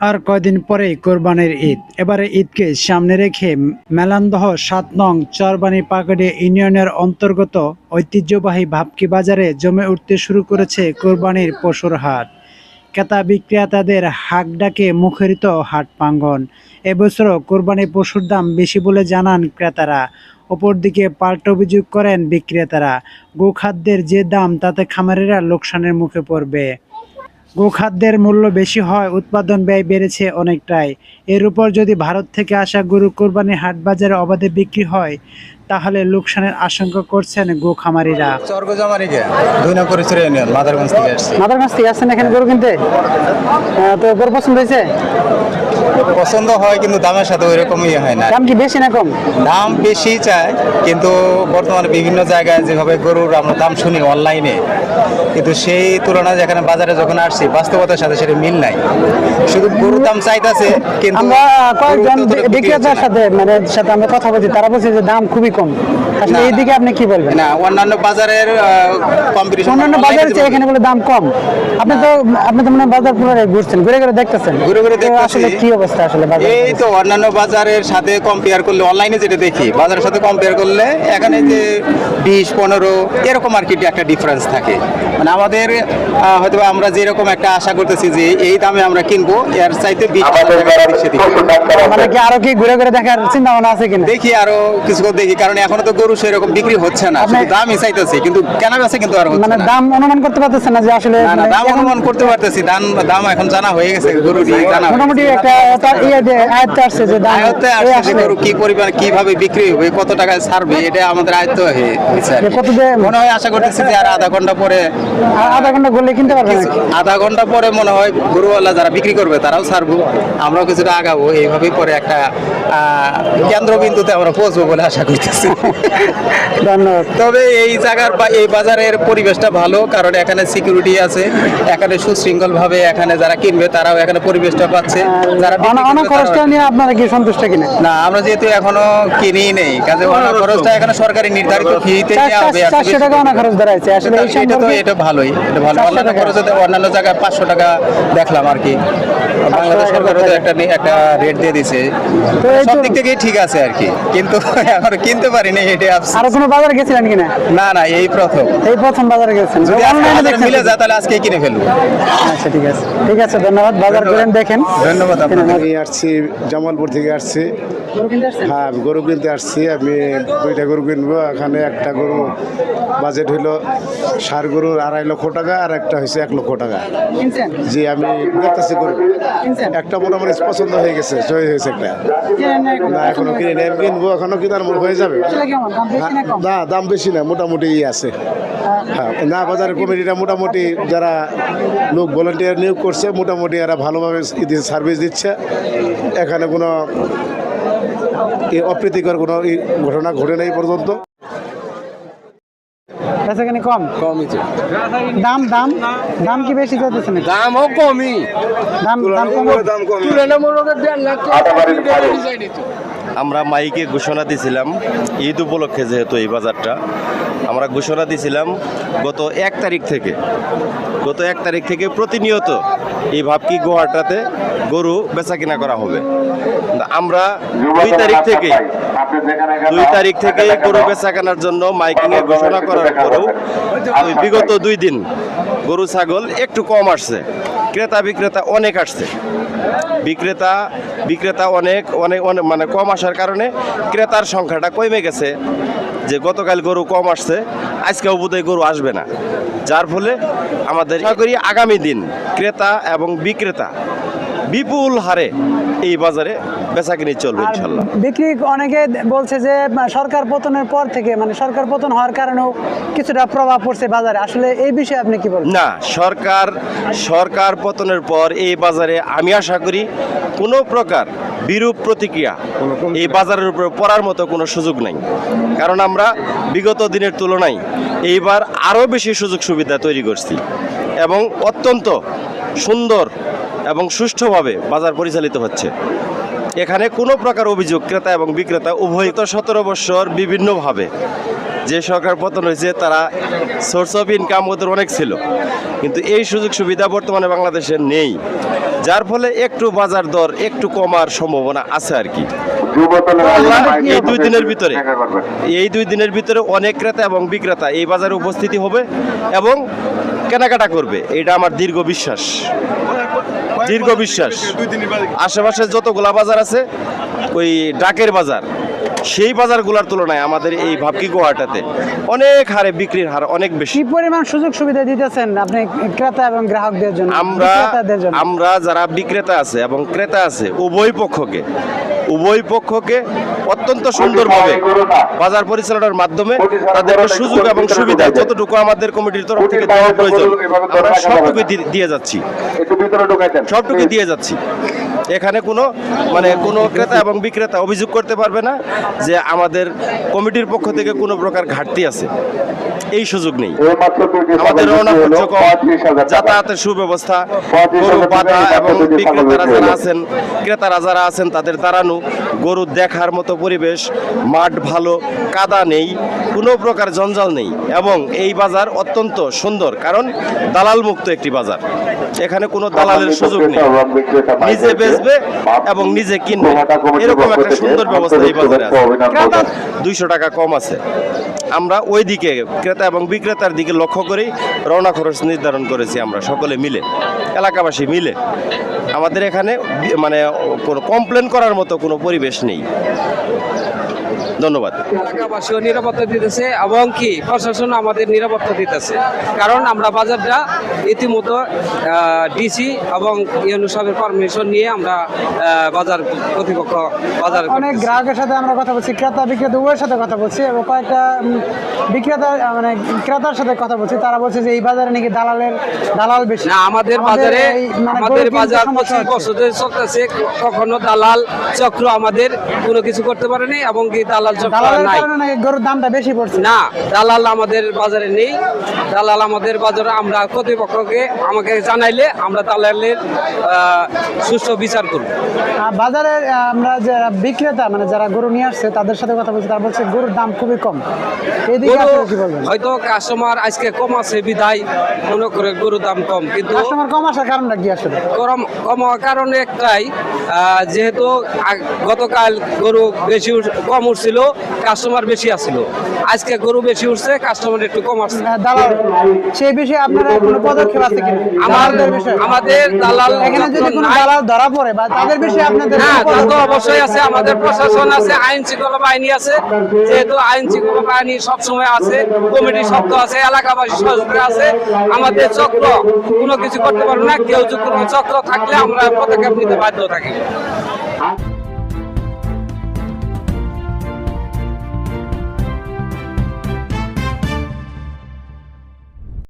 আর কয়দিন পরেই কোরবানির ঈদ। এবারে ঈদকে সামনে রেখে মেলান্দহ সাত নং চরবানি পাকড়ি ইউনিয়নের অন্তর্গত ঐতিহ্যবাহী ভাবকি বাজারে জমে উঠতে শুরু করেছে কোরবানির পশুর হাট। ক্রেতা বিক্রেতাদের হাক ডাকে মুখরিত হাট প্রাঙ্গন এবছরও কোরবানি পশুর দাম বেশি বলে জানান ক্রেতারা। অপরদিকে পাল্টা অভিযোগ করেন বিক্রেতারা। গোখাদ্যের যে দাম, তাতে খামারিরা লোকসানের মুখে পড়বে। গোখাদ্যের মূল্য বেশি হয় উৎপাদন ব্যয় বেড়েছে অনেকটাই। এর উপর যদি ভারত থেকে আসা গরু কোরবানি হাট বাজারে অবাধে বিক্রি হয় তাহলে লোকসানের আশঙ্কা করছেন গো খামারিরা স্বর্গজামারিকে দুই নং ইউনিয়ন মাদারগঞ্জ থেকে আসছি। মাদারগঞ্জ থেকে আসছেন এখানে গরু কিনতে? তো গরু পছন্দ হয়েছে? পছন্দ হয় কিন্তু দামের সাথে ওই রকম ইয়ে হয় না। দাম কি বেশি না কম? দাম বেশি চায় কিন্তু বর্তমানে বিভিন্ন জায়গায় যেভাবে গরুর আমরা দাম শুনি অনলাইনে কিন্তু সেই তুলনায় যেখানে বাজারে যখন আসছি বাস্তবতার সাথে সেটা মিল নাই। শুধু গরুর দাম চাইতেছে কিন্তু আমরা কয়েকজন বিক্রেতার সাথে মানে সাথে আমরা কথা বলছি তারা বলছে যে দাম খুবই কম। আসলে না। এই দিকে আপনি কি বলবেন? না অন্যান্য বাজারের কম্পিটিশন অন্যান্য বাজারে চেয়ে এখানে বলে দাম কম। আপনি তো আপনি তো মনে বাজার পুরো ঘুরছেন ঘুরে ঘুরে দেখতেছেন। ঘুরে ঘুরে দেখতেছি। আসলে কি অবস্থা? আসলে এই তো অন্যান্য বাজারের সাথে কম্পেয়ার করলে অনলাইনে যেটা দেখি বাজারের সাথে কম্পেয়ার করলে এখানে যে বিশ পনেরো এরকম আর কি একটা ডিফারেন্স থাকে। মানে আমাদের হয়তো আমরা যেরকম একটা আশা করতেছি যে এই দামে আমরা কিনবো এর চাইতে বিশ। মানে কি আরও কি ঘুরে ঘুরে দেখার চিন্তা ভাবনা আছে কিনা? দেখি আরও কিছু দেখি কারণ এখনও তো গরু সেরকম বিক্রি হচ্ছে না শুধু দামই চাইতেছি কিন্তু কেনা বেচা কিন্তু আর মানে দাম অনুমান করতে পারতেছেন না যে আসলে মানে দাম অনুমান করতে পারতেছি দাম দাম এখন জানা হয়ে গেছে গরুর জানা মোটামুটি। একটা তার ইয়ে যে আয়ত্তে আসছে যে দাম। আয়ত্তে আসছে যে গরু কি পরিমাণ কীভাবে বিক্রি হবে কত টাকায় ছাড়বে এটা আমাদের আয়ত্ত হয়ে। কত মনে হয় আশা করতেছি যে আর আধা ঘণ্টা পরে আধা ঘণ্টা গলে কিনতে পারবেন আধা ঘণ্টা পরে মনে হয় গরুওয়ালা যারা বিক্রি করবে তারাও ছাড়বো। আমরাও কিছুটা আগাবো এইভাবেই পরে একটা কেন্দ্রবিন্দুতে আমরা পৌঁছবো বলে আশা করতেছি। ধন্যবাদ। তবে এই জায়গার বা এই বাজারের পরিবেশটা ভালো কারণ এখানে সিকিউরিটি আছে এখানে সুশৃঙ্খল ভাবে এখানে যারা কিনবে তারাও এখানে পরিবেশটা পাচ্ছে যারা বিক্রি অনা অনা করবে খরচটা নিয়ে আপনারা কি সন্তুষ্ট কিনা? না আমরা যেহেতু এখনও কিনি নেই কাজে খরচটা এখানে সরকারি নির্ধারিত ফিতে হবে চারশো টাকা অনা খরচ দাঁড়াইছে আসলে এটা তো এটা ভালোই এটা ভালো। অন্যান্য। খরচে অন্যান্য জায়গায় পাঁচশো টাকা দেখলাম আর কি। বাংলাদেশ সরকারও তো একটা নি- একটা রেট দিয়ে দিছে তো সব তো- দিক থেকে ঠিক আছে আর কি। কিন্তু এখনও কিনতে পারিনি এটা। কোনো বাজারে গেছিলেন কিনা না? না এই প্রথম। এই প্রথম বাজারে গেছেন। যদি অনলাইনে মিলে যায় তাহলে আজকে কিনে ফেলব। আচ্ছা ঠিক আছে। ঠিক আছে ধন্যবাদ। বাজার করেন দেখেন। ধন্যবাদ আপনাকে। আসছি জামালপুর থেকে আসছি? হ্যাঁ আমি গরু কিনতে আসছি। আমি দুইটা গরু কিনবো এখানে একটা গরু বাজেট হইল সার গরুর আড়াই লক্ষ টাকা আর একটা হয়েছে এক লক্ষ টাকা। জি আমি দেখতেছি গরু। একটা মোটামুটি পছন্দ হয়ে গেছে জয় হয়েছে একটা। না এখনও? না কিনে নেই আমি কিনবো এখনও কিনার মনে হয়ে যাবে? না দাম বেশি না মোটামুটি ই আছে। হ্যাঁ না বাজারের কমিটিটা মোটামুটি যারা লোক ভলেন্টিয়ার নিয়োগ করছে মোটামুটি এরা ভালোভাবে সার্ভিস দিচ্ছে। এখানে কোনো এ অপ্রীতিকর কোনো ঘটনা ঘটে নাই পর্যন্ত। বেচাকেনি কম? কমই দাম দাম? দাম কি বেশি চাইতেছেন দামও কমই। দাম দাম কম তুলনামূলক দেড় লাখ টাকা। আমরা মাইকে ঘোষণা দিছিলাম ঈদ উপলক্ষে যেহেতু এই বাজারটা, আমরা ঘোষণা দিছিলাম গত এক তারিখ থেকে, গত এক তারিখ থেকে প্রতিনিয়ত এই ভাবকি গোয়াটাতে গরু বেচা কিনা করা হবে। আমরা দুই তারিখ থেকে, দুই তারিখ থেকে গরু বেচা কেনার জন্য মাইকিং এ ঘোষণা করার পরেও বিগত দুই দিন গরু, ছাগল একটু কম আসছে। ক্রেতা বিক্রেতা অনেক আসছে। বিক্রেতা বিক্রেতা অনেক অনেক অনেক মানে কম আসার কারণে ক্রেতার সংখ্যাটা কমে গেছে। যে গতকাল গরু কম আসছে আজকে বোধহয় গরু আসবে না। যার ফলে আমাদের করি আগামী দিন ক্রেতা এবং বিক্রেতা বিপুল হারে এই বাজারে বেচাকিনি চলবে আর ইনশাল্লাহ বিক্রি অনেকে বলছে যে সরকার পতনের পর থেকে মানে সরকার পতন হওয়ার কারণেও কিছুটা প্রভাব পড়ছে বাজারে। আসলে এই বিষয়ে আপনি কি বলবেন? না সরকার সরকার পতনের পর এই বাজারে আমি আশা করি কোনো প্রকার বিরূপ প্রতিক্রিয়া এই বাজারের উপর পড়ার মতো কোনো সুযোগ নাই। কারণ আমরা বিগত দিনের তুলনায় এইবার আরও বেশি সুযোগ সুবিধা তৈরি করছি এবং অত্যন্ত সুন্দর এবং সুষ্ঠুভাবে বাজার পরিচালিত হচ্ছে। এখানে কোনো প্রকার অভিযোগ ক্রেতা এবং বিক্রেতা উভয় তো সতেরো বছর বিভিন্নভাবে যে সরকার পতন হয়েছে, তারা সোর্স অফ ইনকাম ওদের অনেক ছিল। কিন্তু এই সুযোগ সুবিধা বর্তমানে বাংলাদেশে নেই। যার ফলে একটু বাজার দর একটু কমার সম্ভাবনা আছে আর কি। এই দুই দিনের ভিতরে। এই দুই দিনের ভিতরে অনেক ক্রেতা এবং বিক্রেতা এই বাজারে উপস্থিতি হবে এবং কেনাকাটা করবে। এটা আমার দীর্ঘ বিশ্বাস। দীর্ঘ বিশ্বাস। আশেপাশে যতগুলা বাজার আছে ওই ডাকের বাজার। সেই বাজারগুলোর তুলনায় আমাদের এই ভাবকি গোয়াটাতে অনেক হারে বিক্রির হার অনেক বেশি। পরিমাণ সুযোগ সুবিধা দিতেছেন আপনি ক্রেতা এবং গ্রাহকদের জন্য? আমরা আমরা যারা বিক্রেতা আছে এবং ক্রেতা আছে উভয় পক্ষকে উভয় পক্ষকে অত্যন্ত সুন্দরভাবে বাজার পরিচালনার মাধ্যমে তাদেরকে সুযোগ এবং সুবিধা যতটুকু আমাদের কমিটির তরফ থেকে দেওয়া প্রয়োজন আমরা সবটুকু দিয়ে যাচ্ছি। সবটুকু দিয়ে যাচ্ছি। এখানে কোনো মানে কোনো ক্রেতা এবং বিক্রেতা অভিযোগ করতে পারবে না যে আমাদের কমিটির পক্ষ থেকে কোনো প্রকার ঘাটতি আছে। এই সুযোগ নেই। আমাদের রওনা যাতায়াতের সুব্যবস্থা গরু বাধা এবং বিক্রেতারা যারা আছেন ক্রেতারা যারা আছেন তাদের দাঁড়ানো। গরু দেখার মতো পরিবেশ মাঠ ভালো কাদা নেই কোনো প্রকার জঞ্জাল নেই এবং এই বাজার অত্যন্ত সুন্দর কারণ দালাল মুক্ত একটি বাজার। এখানে কোনো দালালের সুযোগ নেই। নিজে বেচবে এবং নিজে কিনবে। এরকম একটা সুন্দর ব্যবস্থা এই বাজারে আছে। দুইশো টাকা কম আছে। আমরা ওই দিকে ক্রেতা এবং বিক্রেতার দিকে লক্ষ্য করেই রওনা খরচ নির্ধারণ করেছি আমরা সকলে মিলে, এলাকাবাসী মিলে। আমাদের এখানে মানে কোনো কমপ্লেন করার মতো কোনো পরিবেশ নেই। ধন্যবাদ। এলাকাবাসীও নিরাপত্তা দিতেছে এবং কি প্রশাসন আমাদের নিরাপত্তা দিতেছে। কারণ আমরা বাজারটা ইতিমধ্যে ডিসি এবং ইউনু সাহেবের পারমিশন নিয়ে আমরা বাজার কর্তৃপক্ষ বাজার অনেক গ্রাহকের সাথে আমরা কথা বলছি ক্রেতা বিক্রেতা উভয়ের সাথে কথা বলছি এবং কয়েকটা বিক্রেতা মানে ক্রেতার সাথে কথা বলছি। তারা বলছে যে এই বাজারে নাকি দালালের দালাল বেশি। না আমাদের বাজারে মানে আমাদের বাজার পঁচিশ বছর ধরে চলতেছে। কখনো দালাল চক্র আমাদের কোনো কিছু করতে পারেনি এবং কি দালাল নাই। গরুর দামটা বেশি পড়ছে। না দালাল আমাদের বাজারে নেই। দালাল আমাদের বাজারে আমরা কর্তৃপক্ষকে আমাকে জানাইলে আমরা দালালের সুষ্ঠু বিচার করব। বাজারে আমরা যারা বিক্রেতা মানে যারা গরু নিয়ে আসছে তাদের সাথে কথা বলছি তারা বলছে গরুর দাম খুবই কম। এদিকে হয়তো কাস্টমার আজকে কম আছে বিদায় মনে করে গরুর দাম কম। কিন্তু কাস্টমার কম আসার কারণটা কি আসলে? কম কম কারণে একটাই যেহেতু গতকাল গরু বেশি কম উঠছিল কাস্টমার বেশি আসছিল আজকে গরু বেশি উঠছে কাস্টমার একটু কম আসছে। দালাল। সেই বিষয়ে আপনারা কোনো পদক্ষেপ আছে কি আমার দালালদের বিষয়ে? আমাদের দালাল এখানে যদি কোনো দালাল ধরা পড়ে বা তাদের বিষয়ে আপনাদের হ্যাঁ তা তো অবশ্যই আছে। আমাদের প্রশাসন আছে আইন শৃঙ্খলা বাহিনী আছে। যেহেতু আইন শৃঙ্খলা বাহিনী সবসময় আছে কমিটি শব্দ আছে এলাকাবাসী সহযোগিতা আছে। আমাদের চক্র কোনো কিছু করতে পারবে না। কেউ যদি কোনো চক্র থাকলে আমরা পদক্ষেপ নিতে বাধ্য থাকি।